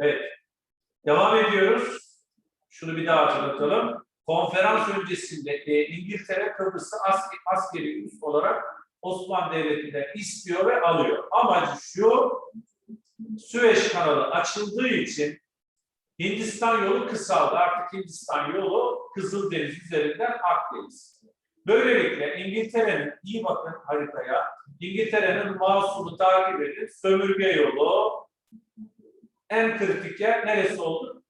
Evet. Devam ediyoruz. Şunu bir daha hatırlatalım. Konferans öncesinde e, İngiltere Kıbrıs'ı askeri, askeri üs olarak Osmanlı Devleti'nden istiyor ve alıyor. Amacı şu, Süveyş kanalı açıldığı için Hindistan yolu kısaldı. Artık Hindistan yolu Kızıldeniz üzerinden Akdeniz. Böylelikle İngiltere'nin, iyi bakın haritaya, İngiltere'nin mouse'unu takip edip sömürge yolu en kritik yer neresi oldu?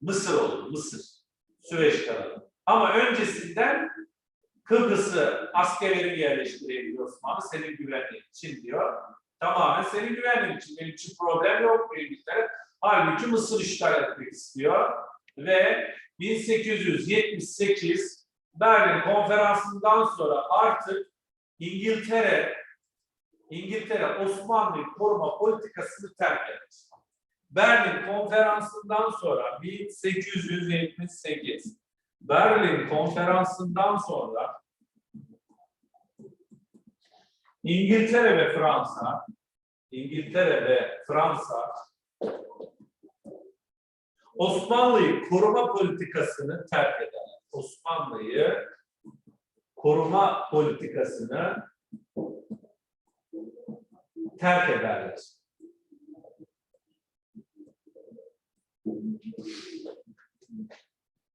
Mısır oldu, Mısır. Süveyş kanalı. Ama öncesinden Kıbrıs'ı askerlerini yerleştirebiliyor Osmanlı senin güvenliğin için diyor. Tamamen senin güvenliğin için. Benim için problem yok İngiltere. Halbuki Mısır işgal etmek istiyor. Ve 1878 Berlin konferansından sonra artık İngiltere İngiltere Osmanlı'yı koruma politikasını terk etti. Berlin konferansından sonra 1878 Berlin konferansından sonra İngiltere ve Fransa İngiltere ve Fransa Osmanlı'yı koruma politikasını terk eder. Osmanlı'yı koruma politikasını terk ederler.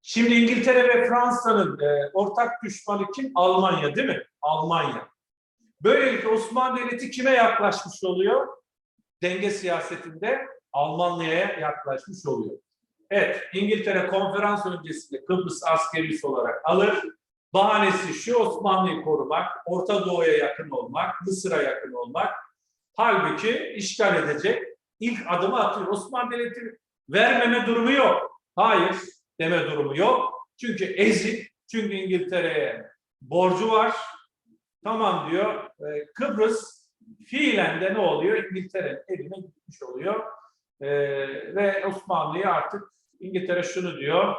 Şimdi İngiltere ve Fransa'nın e, ortak düşmanı kim? Almanya değil mi? Almanya. Böylelikle Osmanlı Devleti kime yaklaşmış oluyor? Denge siyasetinde Almanya'ya yaklaşmış oluyor. Evet, İngiltere konferans öncesinde Kıbrıs askeri üs olarak alır. Bahanesi şu Osmanlı'yı korumak, Orta Doğu'ya yakın olmak, Mısır'a yakın olmak. Halbuki işgal edecek ilk adımı atıyor. Osmanlı Devleti vermeme durumu yok. Hayır deme durumu yok. Çünkü ezik, çünkü İngiltere'ye borcu var. Tamam diyor. e, Kıbrıs fiilen de ne oluyor? İngiltere'nin eline gitmiş oluyor. E, ve Osmanlı'yı artık İngiltere şunu diyor.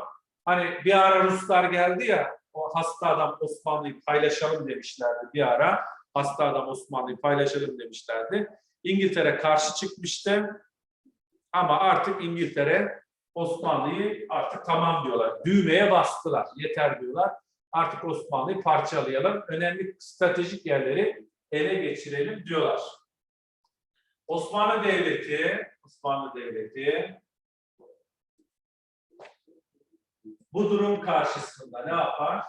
Hani bir ara Ruslar geldi ya o hasta adam Osmanlı'yı paylaşalım demişlerdi bir ara. Hasta adam Osmanlı'yı paylaşalım demişlerdi. İngiltere karşı çıkmıştı. Ama artık İngiltere Osmanlı'yı artık tamam diyorlar. Düğmeye bastılar. Yeter diyorlar. Artık Osmanlı'yı parçalayalım. Önemli stratejik yerleri ele geçirelim diyorlar. Osmanlı Devleti, Osmanlı Devleti bu durum karşısında ne yapar?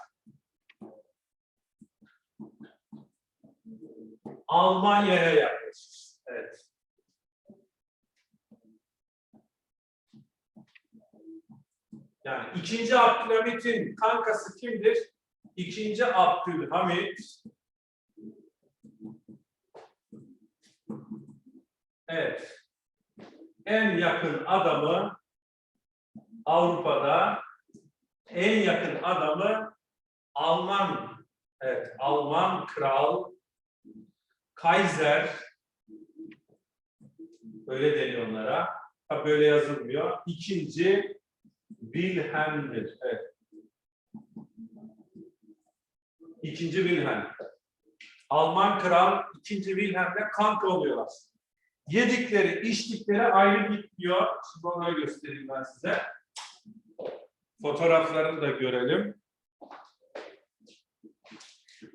Almanya'ya yaklaşır. Evet. Yani ikinci Abdülhamit'in kankası kimdir? İkinci Abdülhamit Evet. En yakın adamı Avrupa'da en yakın adamı Alman evet Alman kral Kaiser öyle deniyor onlara. Ha, böyle yazılmıyor. İkinci Wilhelm'dir. Evet. İkinci Wilhelm. Alman kral ikinci Wilhelm'le kanka oluyorlar. Yedikleri, içtikleri ayrı gitmiyor. Şimdi onları göstereyim ben size. Fotoğraflarını da görelim.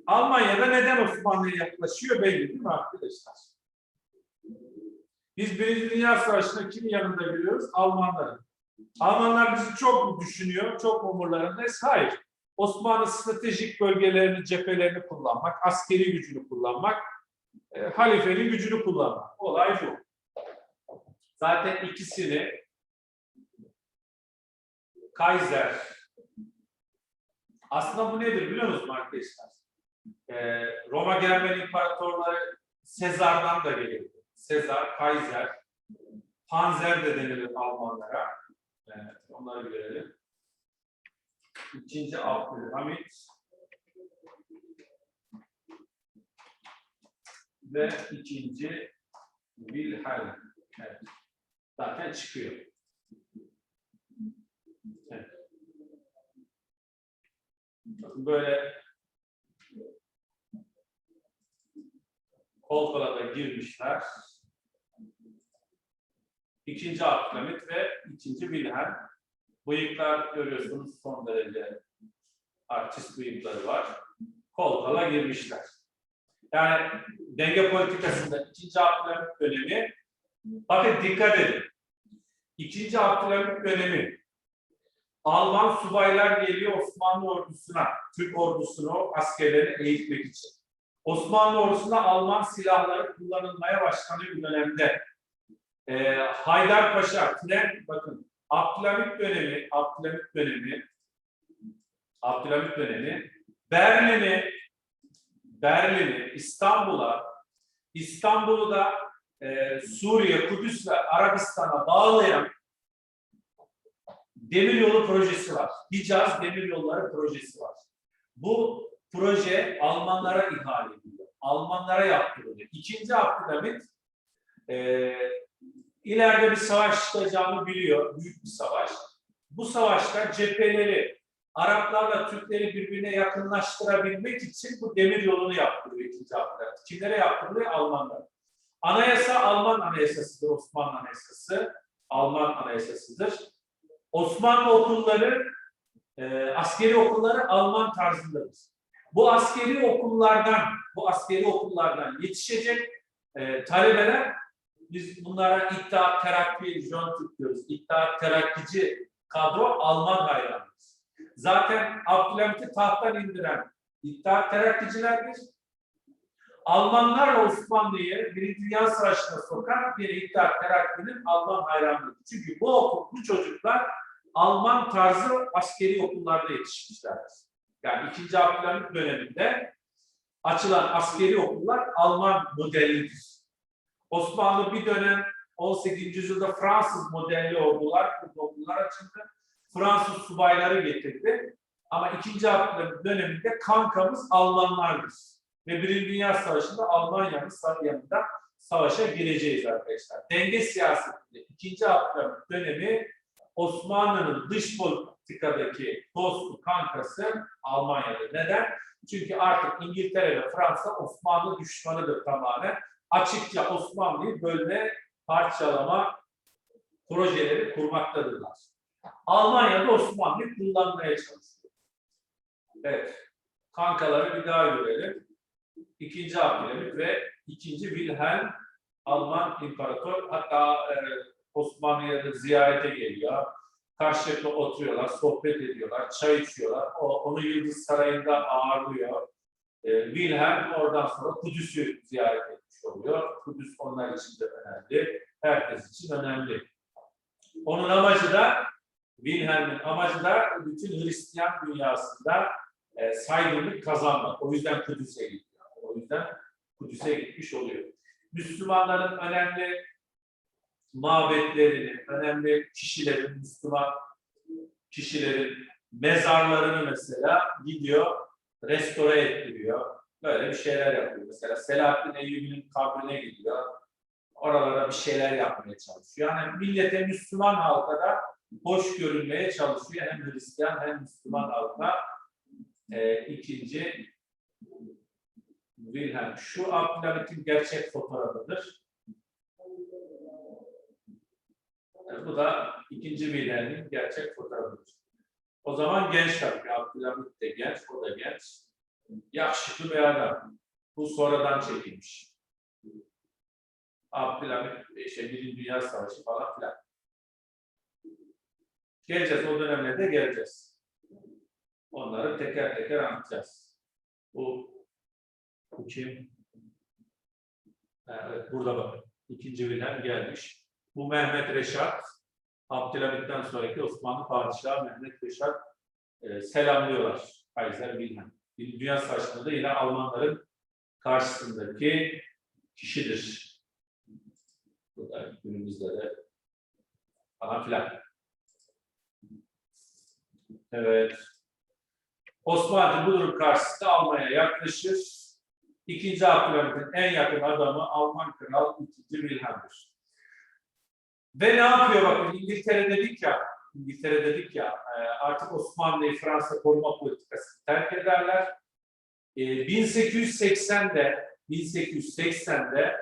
Almanya'da neden Osmanlı'ya yaklaşıyor belli değil mi arkadaşlar? Biz Birinci Dünya Savaşı'nda kimin yanında görüyoruz? Almanların. Almanlar bizi çok mu düşünüyor, çok mu umurlarındayız? Hayır. Osmanlı stratejik bölgelerini, cephelerini kullanmak, askeri gücünü kullanmak, e, halifenin gücünü kullanmak. Olay bu. Zaten ikisini Kaiser aslında bu nedir biliyor musunuz arkadaşlar? Ee, Roma Germen imparatorları Sezar'dan da geliyor. Sezar, Kaiser, Panzer de denilir Almanlara. Evet, onları görelim. İkinci Abdülhamit ve ikinci Wilhelm. Evet. Zaten çıkıyor. Evet. Böyle kol kola da girmişler. İkinci Abdülhamit ve ikinci Wilhelm. Bıyıklar görüyorsunuz son derece artist bıyıkları var. Kol kola girmişler. Yani denge politikasında ikinci Abdülhamit dönemi bakın dikkat edin. İkinci Abdülhamit dönemi Alman subaylar geliyor Osmanlı ordusuna, Türk ordusunu askerlerini eğitmek için. Osmanlı ordusunda Alman silahları kullanılmaya başlanıyor bu dönemde. Ee, Haydarpaşa, tren, bakın Abdülhamit dönemi, Abdülhamit dönemi, Abdülhamit dönemi, Berlin'i, Berlin'i, İstanbul'a, İstanbul'u da e, Suriye, Kudüs ve Arabistan'a bağlayan demiryolu projesi var. Hicaz Demiryolları projesi var. Bu proje Almanlara ihale ediliyor. Almanlara yaptırılıyor. İkinci Abdülhamit e, ileride bir savaş çıkacağını biliyor. Büyük bir savaş. Bu savaşta cepheleri Araplarla Türkleri birbirine yakınlaştırabilmek için bu demir yolunu yaptırıyor ikinci Abdülhamit. Kimlere yaptırılıyor? Almanlara. Anayasa Alman anayasasıdır, Osmanlı anayasası. Alman anayasasıdır. Osmanlı okulları, e, askeri okulları Alman tarzındadır. Bu askeri okullardan, bu askeri okullardan yetişecek e, talebeler, biz bunlara İttihat Terakki, Jön Türk diyoruz. İttihat Terakkici kadro Alman hayranıdır. Zaten Abdülhamit'i tahttan indiren İttihat Terakkicilerdir. Almanlarla Osmanlı'yı Birinci Dünya Savaşı'na sokan bir İttihat Terakki'nin Alman hayranıdır. Çünkü bu okul, bu çocuklar Alman tarzı askeri okullarda yetişmişlerdir. Yani 2. Abdülhamit döneminde açılan askeri okullar Alman modellidir. Osmanlı bir dönem 18. yüzyılda Fransız modelli ordular, okullar açıldı. Fransız subayları getirdi. Ama 2. Abdülhamit döneminde kankamız Almanlardır. Ve Birinci Dünya Savaşı'nda Almanya'nın yanında savaşa gireceğiz arkadaşlar. Denge siyasetinde 2. Abdülhamit dönemi Osmanlı'nın dış politikadaki dostu, kankası Almanya'dır. Neden? Çünkü artık İngiltere ve Fransa Osmanlı düşmanıdır tamamen. Açıkça Osmanlı'yı bölme, parçalama projeleri kurmaktadırlar. Almanya'da Osmanlı'yı kullanmaya çalışıyor. Evet. Kankaları bir daha görelim. İkinci Abdülhamit ve ikinci Wilhelm Alman İmparator. Hatta e, Osmanlı'ya da ziyarete geliyor. Karşılıklı oturuyorlar, sohbet ediyorlar, çay içiyorlar. O, onu Yıldız Sarayı'nda ağırlıyor. Ee, Wilhelm oradan sonra Kudüs'ü ziyaret etmiş oluyor. Kudüs onlar için de önemli. Herkes için önemli. Onun amacı da Wilhelm'in amacı da bütün Hristiyan dünyasında e, saygınlık kazanmak. O yüzden Kudüs'e gidiyor. O yüzden Kudüs'e gitmiş oluyor. Müslümanların önemli mabetlerini, önemli kişilerin, Müslüman kişilerin mezarlarını mesela gidiyor, restore ettiriyor. Böyle bir şeyler yapıyor. Mesela Selahaddin Eyyubi'nin kabrine gidiyor. Oralara bir şeyler yapmaya çalışıyor. Yani millete, Müslüman halka da hoş görünmeye çalışıyor. Hem Hristiyan hem Müslüman halka. Ee, ikinci Wilhelm. Şu Abdülhamit'in gerçek fotoğrafıdır. Bu da ikinci Wilhelm'in gerçek fotoğrafıdır. O zaman genç tabii. Abdülhamit de genç, o da genç. Yakışıklı bir adam. Bu sonradan çekilmiş. Abdülhamit, işte Birinci Dünya Savaşı falan filan. Geleceğiz, o dönemlerde geleceğiz. Onları teker teker anlatacağız. Bu, bu kim? Evet, burada bakın. İkinci Wilhelm gelmiş. Bu Mehmet Reşat, Abdülhamit'ten sonraki Osmanlı Padişahı Mehmet Reşat e, selamlıyorlar Kaiser Wilhelm. Dünya Savaşı'nda da yine Almanların karşısındaki kişidir. Bu da günümüzde de falan filan. Evet. Osmanlı bu durum karşısında Almanya'ya yaklaşır. İkinci Abdülhamit'in en yakın adamı Alman Kral 2. Wilhelm'dir. Ve ne yapıyor bakın İngiltere dedik ya, İngiltere dedik ya e, artık Osmanlı'yı Fransa koruma politikası terk ederler. 1880'de 1880'de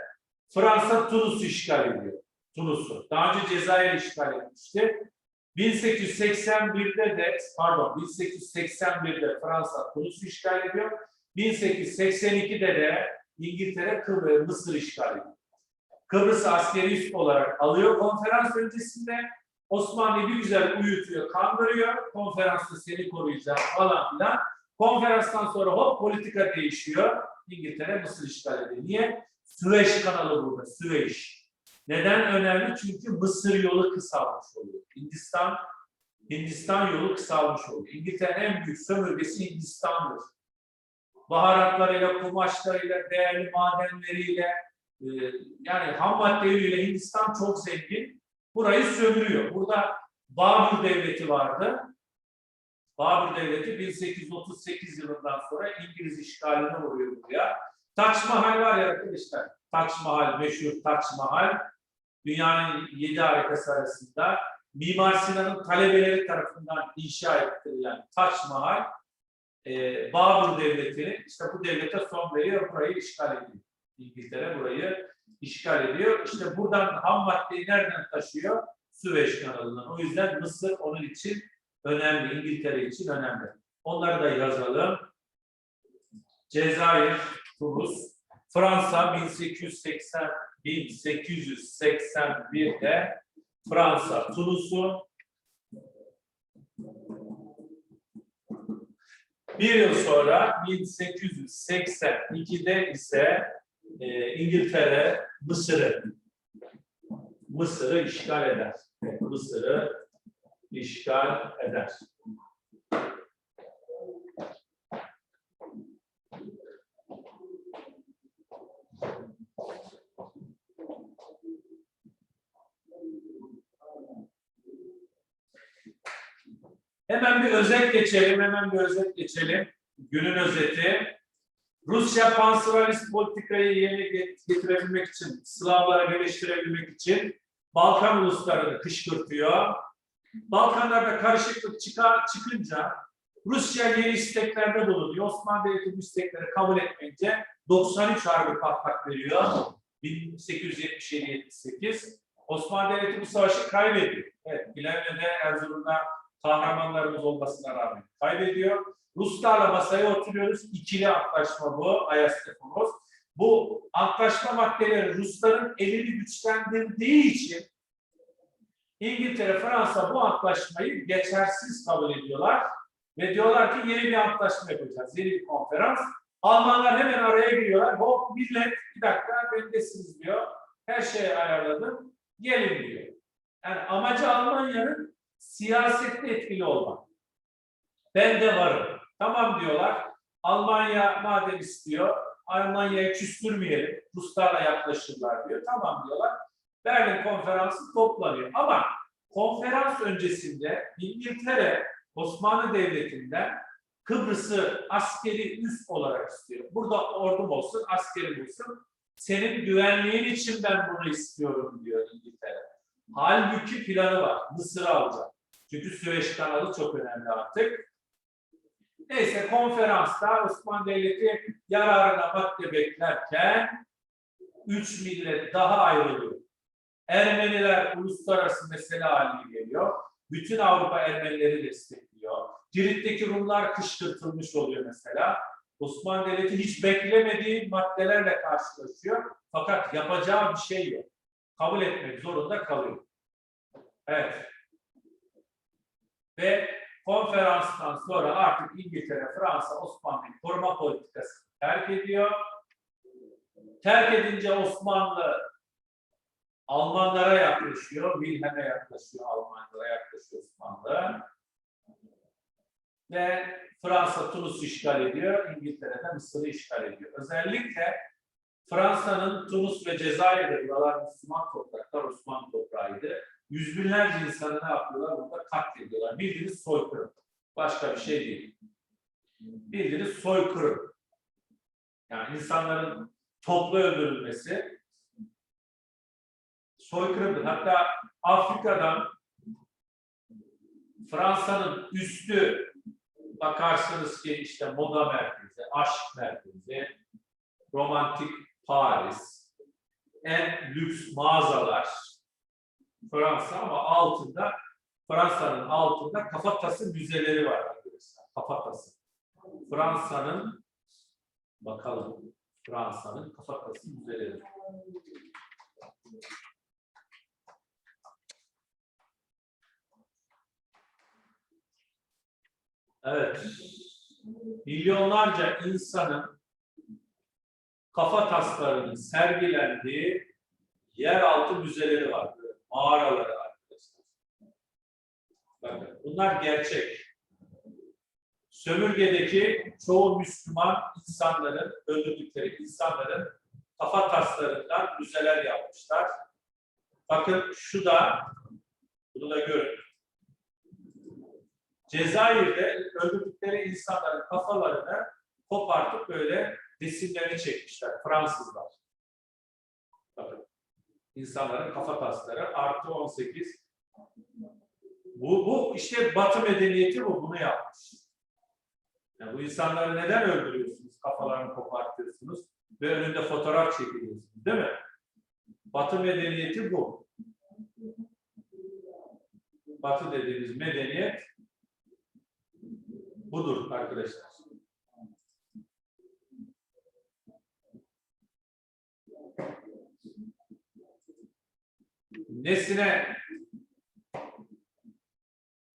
Fransa Tunus'u işgal ediyor. Tunus'u. Daha önce Cezayir işgal etmişti. 1881'de de pardon 1881'de Fransa Tunus'u işgal ediyor. 1882'de de İngiltere Kıbrıs Mısır işgal ediyor. Kıbrıs'ı askeri olarak alıyor. Konferans öncesinde Osmanlı'yı bir güzel uyutuyor, kandırıyor. Konferansta seni koruyacağım falan filan. Konferanstan sonra hop politika değişiyor. İngiltere Mısır işgal ediyor. Niye? Süveyş kanalı burada. Süveyş. Neden önemli? Çünkü Mısır yolu kısalmış oluyor. Hindistan Hindistan yolu kısalmış oluyor. İngiltere'nin en büyük sömürgesi Hindistan'dır. Baharatlarıyla, kumaşlarıyla, değerli madenleriyle, e, yani ham maddeleriyle Hindistan çok zengin. Burayı sömürüyor. Burada Babür Devleti vardı. Babür Devleti 1838 yılından sonra İngiliz işgaline vuruyor buraya. Taç Mahal var ya arkadaşlar. Taç Mahal, meşhur Taç Mahal. Dünyanın yedi harikası arasında Mimar Sinan'ın talebeleri tarafından inşa ettirilen Taç Mahal e, Babür Devleti işte bu devlete son veriyor, burayı işgal ediyor. İngiltere burayı işgal ediyor. İşte buradan ham maddeyi nereden taşıyor? Süveyş kanalından. O yüzden Mısır onun için önemli, İngiltere için önemli. Onları da yazalım. Cezayir, Tunus, Fransa 1880 1881'de Fransa Tunus'u bir yıl sonra 1882'de ise e, İngiltere Mısır'ı Mısır'ı işgal eder. Mısır'ı işgal eder. Hemen bir özet geçelim, hemen bir özet geçelim. Günün özeti. Rusya panslvalist politikayı yerine get- getirebilmek için, Slavlara birleştirebilmek için Balkan uluslarını kışkırtıyor. Balkanlarda karışıklık çıkar, çıkınca Rusya yeni isteklerde bulunuyor. Osmanlı Devleti bu istekleri kabul etmeyince 93 harbi patlak veriyor. 1877-78. Osmanlı Devleti bu savaşı kaybediyor. Evet, Bilemne'de Erzurum'da kahramanlarımız olmasına rağmen kaybediyor. Ruslarla masaya oturuyoruz. İkili antlaşma bu. Ayastefomuz. Bu antlaşma maddeleri Rusların elini güçlendirdiği için İngiltere, Fransa bu antlaşmayı geçersiz kabul ediyorlar. Ve diyorlar ki yeni bir antlaşma yapacağız. Yeni bir konferans. Almanlar hemen araya giriyorlar. Hop millet bir dakika bendesiniz diyor. Her şeyi ayarladım. Gelin diyor. Yani amacı Almanya'nın siyasette etkili olmak. Ben de varım. Tamam diyorlar. Almanya madem istiyor, Almanya'ya küstürmeyelim. Ruslarla yaklaşırlar diyor. Tamam diyorlar. Berlin konferansı toplanıyor. Ama konferans öncesinde İngiltere Osmanlı Devleti'nden Kıbrıs'ı askeri üs olarak istiyor. Burada ordum olsun, askerim olsun. Senin güvenliğin için ben bunu istiyorum diyor İngiltere. Halbuki planı var. Mısır'ı alacak. Çünkü Süveyş kanalı çok önemli artık. Neyse konferansta Osmanlı Devleti yararına madde beklerken üç millet daha ayrılıyor. Ermeniler uluslararası mesele haline geliyor. Bütün Avrupa Ermenileri destekliyor. Girit'teki Rumlar kışkırtılmış oluyor mesela. Osmanlı Devleti hiç beklemediği maddelerle karşılaşıyor. Fakat yapacağı bir şey yok. Kabul etmek zorunda kalıyor. Evet. Ve konferanstan sonra artık İngiltere, Fransa, Osmanlı'yı koruma politikasını terk ediyor. Terk edince Osmanlı Almanlara yaklaşıyor, Wilhelm'e yaklaşıyor, Almanlara yaklaşıyor Osmanlı. Ve Fransa Tunus'u işgal ediyor, İngiltere de Mısır'ı işgal ediyor. Özellikle Fransa'nın Tunus ve Cezayir'de buralar Müslüman topraklar, Osmanlı toprağıydı. Yüz binlerce insanı ne yapıyorlar? Burada katlediyorlar. Bildiğiniz soykırım. Başka bir şey değil. Bildiğiniz soykırım. Yani insanların toplu öldürülmesi soykırımdır. Hatta Afrika'dan Fransa'nın üstü bakarsınız ki işte moda merkezi, aşk merkezi, romantik Paris, en lüks mağazalar, Fransa ama altında Fransa'nın altında kafatası müzeleri var arkadaşlar. Kafatası. Fransa'nın bakalım Fransa'nın kafatası müzeleri. Evet. Milyonlarca insanın kafa taslarının sergilendiği yeraltı müzeleri var. Mağaraları arkadaşlar. Bakın bunlar gerçek. Sömürgedeki çoğu Müslüman insanların, öldürdükleri insanların kafa taslarından müzeler yapmışlar. Bakın şu da, bunu da görün. Cezayir'de öldürdükleri insanların kafalarını kopartıp böyle resimlerini çekmişler Fransızlar. Bakın. İnsanların kafa tasları artı 18. Bu, bu işte Batı medeniyeti bu, bunu yapmış. Yani bu insanları neden öldürüyorsunuz? Kafalarını kopartıyorsunuz ve önünde fotoğraf çekiliyorsunuz, değil mi? Batı medeniyeti bu. Batı dediğimiz medeniyet budur arkadaşlar. Nesine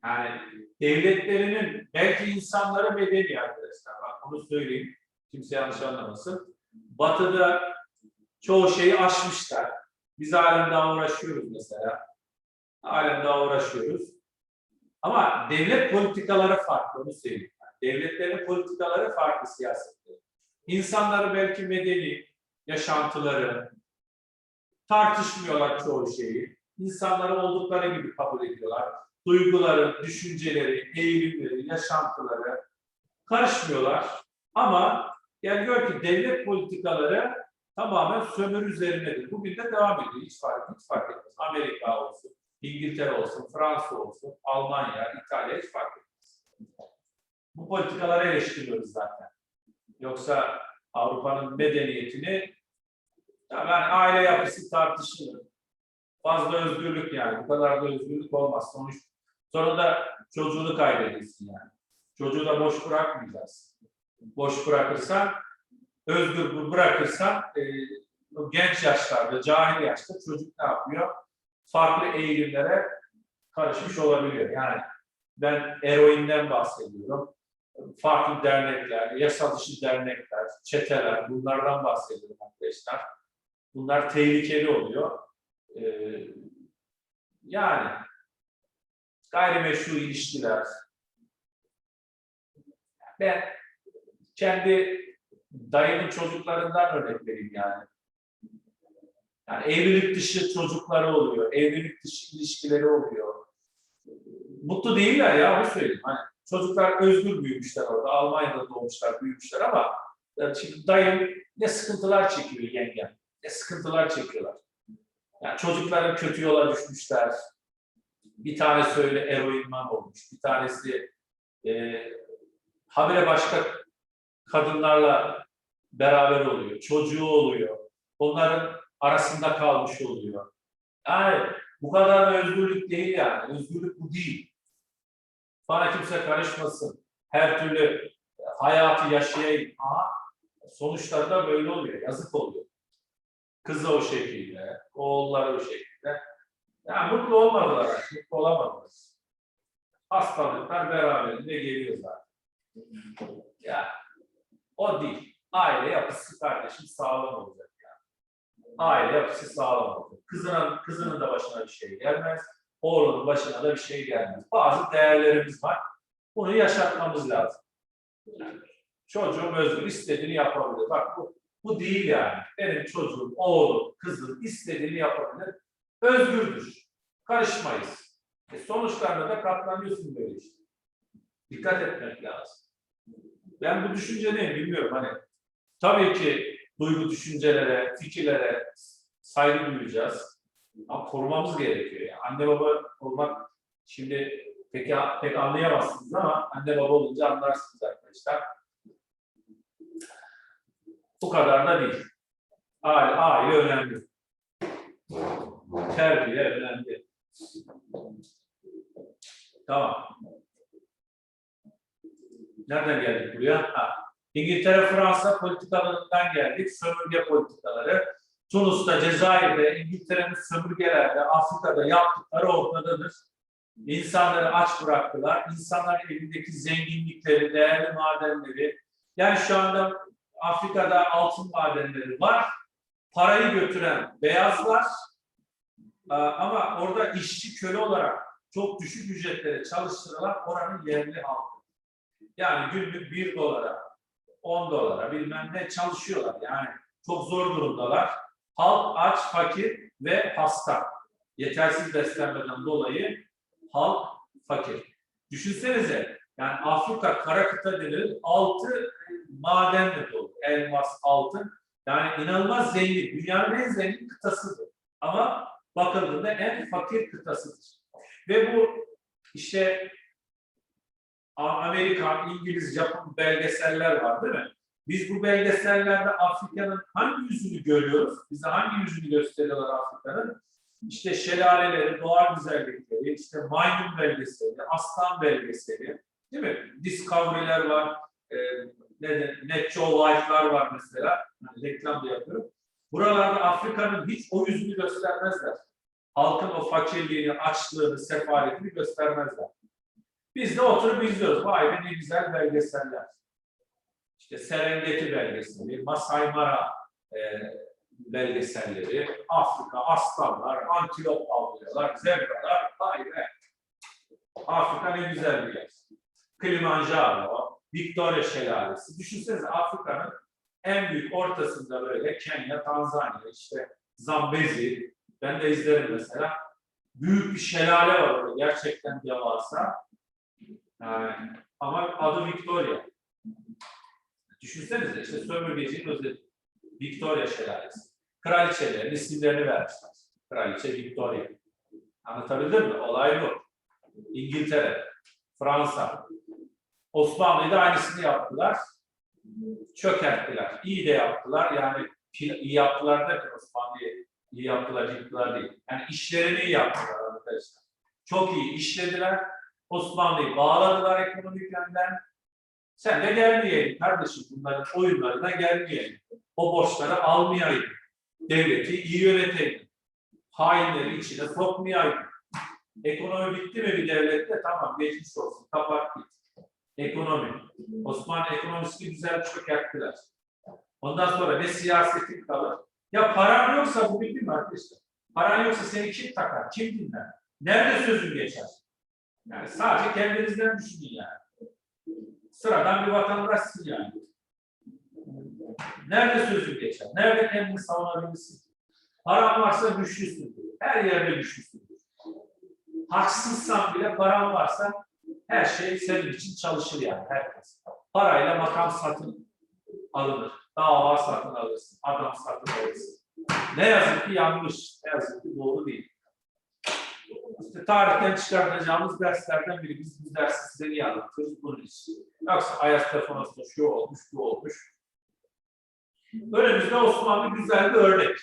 yani devletlerinin belki insanları medeni arkadaşlar. Bak onu söyleyeyim. Kimse yanlış anlamasın. Batı'da çoğu şeyi aşmışlar. Biz halen daha uğraşıyoruz mesela. Halen daha uğraşıyoruz. Ama devlet politikaları farklı, onu söyleyeyim. Devletlerin politikaları farklı siyasette. İnsanları belki medeni yaşantıları, tartışmıyorlar çoğu şeyi. İnsanları oldukları gibi kabul ediyorlar. Duyguları, düşünceleri, eğilimleri, yaşantıları karışmıyorlar. Ama gel gör ki devlet politikaları tamamen sömürü üzerinedir. Bugün de devam ediyor. Hiç fark, hiç fark etmez. Amerika olsun, İngiltere olsun, Fransa olsun, Almanya, İtalya hiç fark etmez. Bu politikaları eleştiriyoruz zaten. Yoksa Avrupa'nın medeniyetini yani aile yapısı tartışılır. Fazla özgürlük yani. Bu kadar da özgürlük olmaz. Sonuç sonunda çocuğunu kaybedersin yani. Çocuğu da boş bırakmayacağız. Boş bırakırsan, özgür bırakırsan e, genç yaşlarda, cahil yaşta çocuk ne yapıyor? Farklı eğilimlere karışmış olabiliyor. Yani ben eroinden bahsediyorum. Farklı dernekler, yasal dışı dernekler, çeteler bunlardan bahsediyorum arkadaşlar. Bunlar tehlikeli oluyor. Ee, yani gayrimeşru ilişkiler. Ben kendi dayımın çocuklarından örnek vereyim yani. Yani evlilik dışı çocukları oluyor, evlilik dışı ilişkileri oluyor. Mutlu değiller ya, onu söyleyeyim. Hani çocuklar özgür büyümüşler orada, Almanya'da doğmuşlar, büyümüşler ama e, şimdi dayım ne sıkıntılar çekiyor yengem, ne sıkıntılar çekiyorlar. Yani çocukların kötü yola düşmüşler. Bir tanesi öyle eroinman olmuş, bir tanesi e, habire başka kadınlarla beraber oluyor, çocuğu oluyor. Onların arasında kalmış oluyor. Yani bu kadar da özgürlük değil yani. Özgürlük bu değil. Bana kimse karışmasın. Her türlü hayatı yaşayayım. Ama sonuçlarda böyle oluyor. Yazık oluyor. Kızı o şekilde, oğulları o şekilde. Yani mutlu olmadılar. Mutlu olamadılar. Hastalıklar beraberinde geliyor zaten. Yani o değil. Aile yapısı kardeşim sağlam olacak aile yapısı sağlam olur. Kızının, kızının da başına bir şey gelmez. Oğlunun başına da bir şey gelmez. Bazı değerlerimiz var. Bunu yaşatmamız lazım. Yani çocuğum özgür istediğini yapabilir. Bak bu, bu değil yani. Benim çocuğum, oğlum, kızım istediğini yapabilir. Özgürdür. Karışmayız. E sonuçlarına da katlanıyorsun böyle işte. Dikkat etmek lazım. Ben bu düşüncedeyim bilmiyorum hani. Tabii ki duygu düşüncelere, fikirlere saygı duyacağız. Ama korumamız gerekiyor. Yani anne baba olmak şimdi pek, pek anlayamazsınız ama anne baba olunca anlarsınız arkadaşlar. Bu kadar da değil. Aile, aile önemli. Terbiye önemli. Tamam. Nereden geldik buraya? Ha. İngiltere, Fransa politikalarından geldik. Sömürge politikaları. Tunus'ta, Cezayir'de, İngiltere'nin sömürgelerde, Afrika'da yaptıkları ortadadır. İnsanları aç bıraktılar. İnsanlar elindeki zenginlikleri, değerli madenleri, yani şu anda Afrika'da altın madenleri var. Parayı götüren beyazlar Ee, ama orada işçi köle olarak çok düşük ücretlere çalıştırılan oranın yerli halkı. Yani günlük 1 dolara, 10 dolara bilmem ne çalışıyorlar. Yani çok zor durumdalar. Halk aç, fakir ve hasta. Yetersiz beslenmeden dolayı halk fakir. Düşünsenize yani Afrika kara kıta denir altı madenle dolu. Elmas, altın. Yani inanılmaz zengin. Dünyanın en zengin kıtasıdır. Ama bakıldığında en fakir kıtasıdır. Ve bu işte Amerika, İngiliz, Japon belgeseller var değil mi? Biz bu belgesellerde Afrika'nın hangi yüzünü görüyoruz? Bize hangi yüzünü gösteriyorlar Afrika'nın? İşte şelaleleri, doğal güzellikleri, işte maymun belgeseli, aslan belgeseli, değil mi? Discovery'ler var, e, ne de, Natural Life'lar var mesela. Yani reklam da yapıyorum. Buralarda Afrika'nın hiç o yüzünü göstermezler. Halkın o fakirliğini, açlığını, sefaletini göstermezler. Biz de oturup izliyoruz. Vay be ne güzel belgeseller. İşte Serengeti belgeseli, Masai Mara e, belgeselleri, Afrika, aslanlar, antilop avlıyorlar, zebralar, vay be. Afrika ne güzel bir yer. Kilimanjaro, Victoria Şelalesi. Düşünsenize Afrika'nın en büyük ortasında böyle Kenya, Tanzanya, işte Zambezi. Ben de izlerim mesela. Büyük bir şelale var orada. Gerçekten devasa. Yani, ama adı Victoria. Düşünsenize işte sömürgecinin özeti. Victoria Şelalesi. Kraliçelerin isimlerini vermişler. Kraliçe Victoria. Anlatabildim mi? Olay bu. İngiltere, Fransa, Osmanlı'yı da aynısını yaptılar. Çökerttiler. İyi de yaptılar. Yani iyi yaptılar derken Osmanlı'yı iyi yaptılar, yıktılar değil. Yani işlerini iyi yaptılar arkadaşlar. Çok iyi işlediler. Osmanlı'yı bağladılar ekonomik yönden. Sen de gelmeyelim kardeşim bunların oyunlarına gelmeyelim. O borçları almayayım. Devleti iyi yönetelim. Hainleri içine sokmayayım. Ekonomi bitti mi bir devlette? Tamam geçmiş olsun. Kapat git. Ekonomi. Osmanlı ekonomisini güzel çökerttiler. Ondan sonra ne siyasetin kalır? Ya paran yoksa bu bitti mi arkadaşlar? Paran yoksa seni kim takar? Kim dinler? Nerede sözün geçer? Yani sadece kendinizden düşünün yani. Sıradan bir vatandaşsın yani. Nerede sözün geçer? Nerede kendini savunabilirsin? Paran varsa güçlüsün. Her yerde güçlüsün. Haksızsan bile paran varsa her şey senin için çalışır yani herkes. Parayla makam satın alınır. Dava satın alırsın. Adam satın alırsın. Ne yazık ki yanlış. Ne yazık ki doğru değil. İşte tarihten çıkartacağımız derslerden biri. Biz bu dersi size niye anlatıyoruz? Bunun için. Yoksa Ayastefanos'ta şu olmuş, bu olmuş. Önümüzde Osmanlı güzel bir örnek.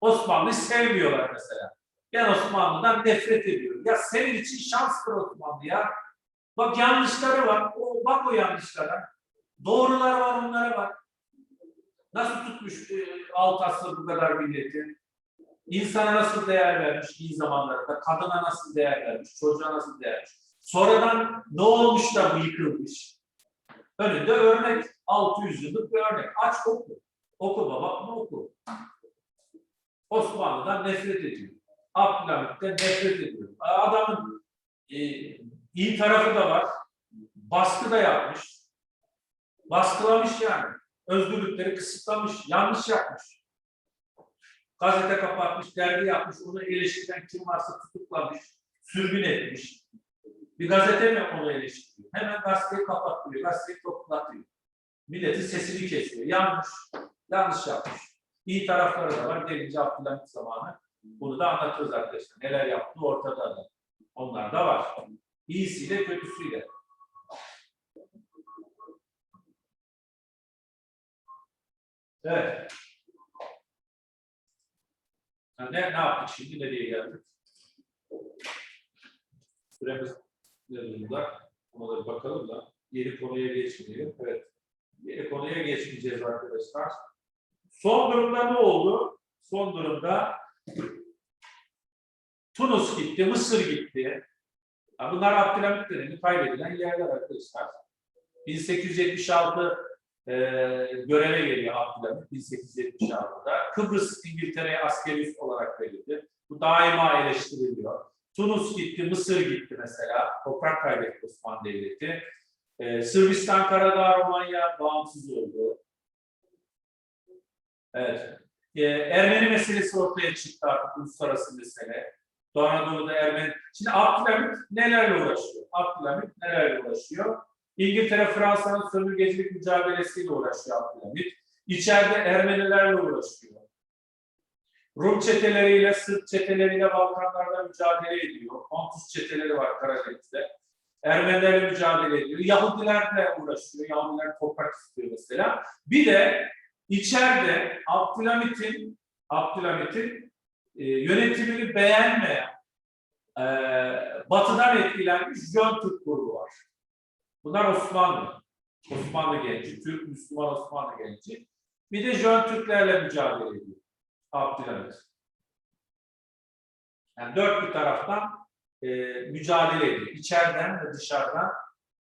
Osmanlı sevmiyorlar mesela. Ben Osmanlı'dan nefret ediyorum. Ya senin için şanstır Osmanlı ya. Bak yanlışları var. O, bak o yanlışlara. Doğruları var, onlara bak. Nasıl tutmuş e, alt asır bu kadar milleti? İnsana nasıl değer vermiş iyi zamanlarında, kadına nasıl değer vermiş, çocuğa nasıl değer vermiş. Sonradan ne olmuş da bu yıkılmış? Önünde örnek, 600 yıllık bir örnek. Aç oku. Oku baba, bunu oku. Osmanlı'dan nefret ediyor. Abdülhamit'ten nefret ediyor. Adamın e, iyi tarafı da var. Baskı da yapmış. Baskılamış yani. Özgürlükleri kısıtlamış. Yanlış yapmış. Gazete kapatmış, dergi yapmış. Onu eleştiren kim varsa tutuklamış. Sürgün etmiş. Bir gazete mi onu eleştiriyor? Hemen gazeteyi kapattırıyor. Gazeteyi toplatıyor. Milletin sesini kesiyor. Yanlış. Yanlış yapmış. İyi tarafları da var. Gelince Abdülhamit zamanı. Bunu da anlatıyoruz arkadaşlar. Neler yaptığı ortada da. Onlar da var. İyisiyle kötüsüyle. Evet. Ha, Ne, ne yaptık şimdi? Nereye geldik? Süremiz ne durumda? Ona bakalım da. Yeni konuya geçmeyelim. Evet. Yeni konuya geçmeyeceğiz arkadaşlar. Son durumda ne oldu? Son durumda Tunus gitti, Mısır gitti. Bunlar Abdülhamit dönemi kaybedilen yerler arkadaşlar. 1876 e, göreve geliyor Abdülhamit 1876'da. Kıbrıs İngiltere'ye askeri üs olarak verildi. Bu daima eleştiriliyor. Tunus gitti, Mısır gitti mesela. Toprak kaybetti Osmanlı Devleti. Ee, Sırbistan, Karadağ, Romanya bağımsız oldu. Evet. Ee, Ermeni meselesi ortaya çıktı artık uluslararası mesele. Doğu Anadolu'da Ermeni. Şimdi Abdülhamit nelerle uğraşıyor? Abdülhamit nelerle uğraşıyor? İngiltere, Fransa'nın sömürgecilik mücadelesiyle uğraşıyor Abdülhamit. İçeride Ermenilerle uğraşıyor. Rum çeteleriyle, Sırp çeteleriyle Balkanlarda mücadele ediyor. Pontus çeteleri var Karadeniz'de. Ermenilerle mücadele ediyor. Yahudilerle uğraşıyor. Yahudiler toprak istiyor mesela. Bir de içeride Abdülhamit'in Abdülhamit'in e, yönetimini beğenmeyen e, batıdan etkilenmiş Jön Türk grubu var. Bunlar Osmanlı. Osmanlı genci, Türk, Müslüman Osmanlı genci. Bir de Jön Türklerle mücadele ediyor. Abdülhamit. Yani dört bir taraftan e, mücadele ediyor. İçeriden ve dışarıdan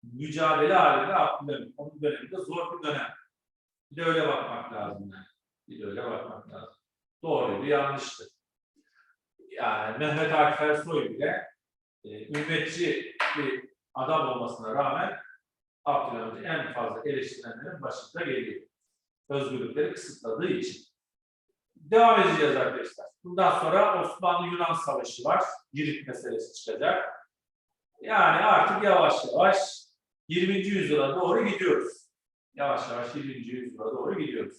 mücadele halinde Abdülhamit. Onun döneminde zor bir dönem. Bir de öyle bakmak lazım. Yani. Bir de öyle bakmak lazım. Doğru bir yanlıştır. Yani Mehmet Akif Ersoy bile e, ümmetçi bir adam olmasına rağmen Abdülhamit'i en fazla eleştirenlerin başında geliyor. Özgürlükleri kısıtladığı için. Devam edeceğiz arkadaşlar. Bundan sonra Osmanlı-Yunan Savaşı var. Girit meselesi çıkacak. Yani artık yavaş yavaş 20. yüzyıla doğru gidiyoruz. Yavaş yavaş 20. yüzyıla doğru gidiyoruz.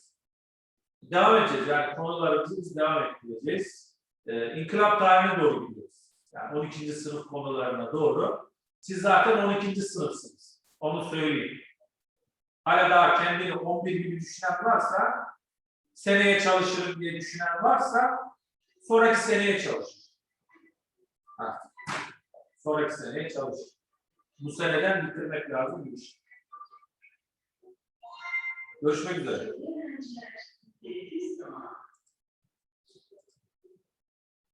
Devam edeceğiz. Yani konularımızı devam ettireceğiz. Ee, İnkılap tarihine doğru gidiyoruz. Yani 12. sınıf konularına doğru. Siz zaten 12. sınıfsınız. Onu söyleyeyim. Hala daha kendini 11 gibi düşünen varsa seneye çalışırım diye düşünen varsa sonraki seneye çalışır. Ha. Sonraki seneye çalışır. Bu seneden bitirmek lazım bir iş. Görüşmek üzere.